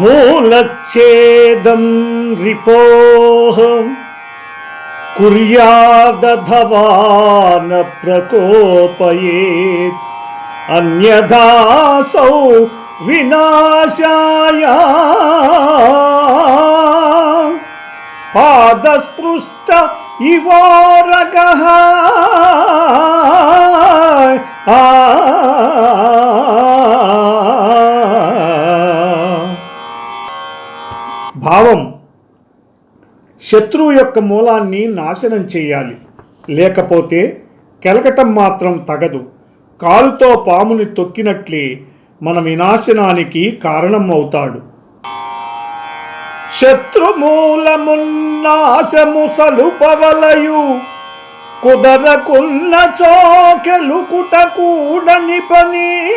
మూలచ్ఛేదం రిపోహ కుర్యాదధవా న ప్రకోపయేత్ అన్యథాసౌ వినాశాయ. పాదస్పృష్ట ఇవోరగః భావం శత్రువు యొక్క మూలాన్ని నాశనం చేయాలి. లేకపోతే కెలకటం మాత్రం తగదు. కాలుతో పాముని తొక్కినట్లే మన వినాశనానికి కారణం అవుతాడు. శత్రుమూలమున్నాశము సలుపవలయు. కుదరకున్న చోకెలుకుట కూడని పని.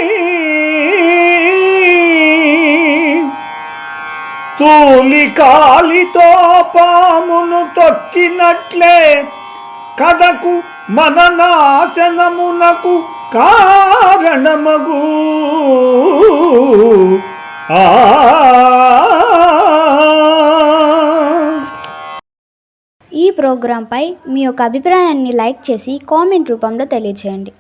తూలి కాలితో పామును తొక్కినట్లే కథకు మన నాశనమునకు కారణమగు. ఆ. ఈ ప్రోగ్రాంపై మీ యొక్క అభిప్రాయాన్ని లైక్ చేసి కామెంట్ రూపంలో తెలియజేయండి